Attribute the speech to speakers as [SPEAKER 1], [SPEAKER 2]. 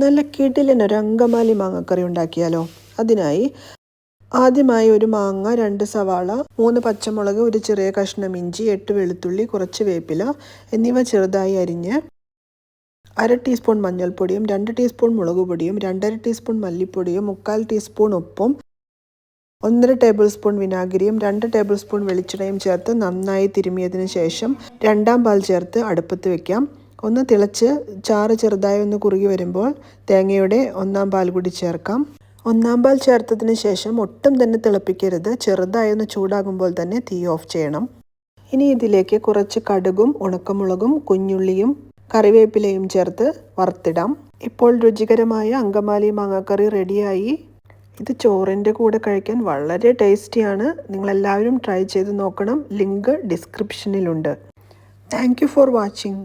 [SPEAKER 1] നല്ല കിടിലൻ ഒരു അങ്കമാലി മാങ്ങക്കറി ഉണ്ടാക്കിയാലോ? അതിനായി ആദ്യമായി ഒരു മാങ്ങ രണ്ട് സവാള മൂന്ന് പച്ചമുളക് ഒരു ചെറിയ കഷ്ണം ഇഞ്ചി എട്ട് വെളുത്തുള്ളി കുറച്ച് വേപ്പില എന്നിവ ചെറുതായി അരിഞ്ഞ് അര ടീസ്പൂൺ മഞ്ഞൾപ്പൊടിയും രണ്ട് ടീസ്പൂൺ മുളക് പൊടിയും രണ്ടര ടീസ്പൂൺ മല്ലിപ്പൊടിയും മുക്കാൽ ടീസ്പൂൺ ഉപ്പും ഒന്നര ടേബിൾ സ്പൂൺ വിനാഗിരിയും രണ്ട് ടേബിൾ സ്പൂൺ വെളിച്ചെണ്ണയും ചേർത്ത് നന്നായി തിരുമിയതിന് ശേഷം രണ്ടാം പാൽ ചേർത്ത് അടുപ്പത്ത് വെക്കാം. ഒന്ന് തിളച്ച് ചാറ് ചെറുതായി ഒന്ന് കുറുകി വരുമ്പോൾ തേങ്ങയുടെ ഒന്നാം പാൽ കൂടി ചേർക്കാം. ഒന്നാം പാൽ ചേർത്തതിന് ശേഷം ഒട്ടും തന്നെ തിളപ്പിക്കരുത്. ചെറുതായി ഒന്ന് ചൂടാകുമ്പോൾ തന്നെ തീ ഓഫ് ചെയ്യണം. ഇനി ഇതിലേക്ക് കുറച്ച് കടുകും ഉണക്കമുളകും കുഞ്ഞുള്ളിയും കറിവേപ്പിലയും ചേർത്ത് വറുത്തിടാം. ഇപ്പോൾ രുചികരമായ അങ്കമാലി മാങ്ങാക്കറി റെഡിയായി. ഇത് ചോറിന്റെ കൂടെ കഴിക്കാൻ വളരെ ടേസ്റ്റിയാണ്. നിങ്ങളെല്ലാവരും ട്രൈ ചെയ്ത് നോക്കണം. ലിങ്ക് ഡിസ്ക്രിപ്ഷനിലുണ്ട്. Thank for watching.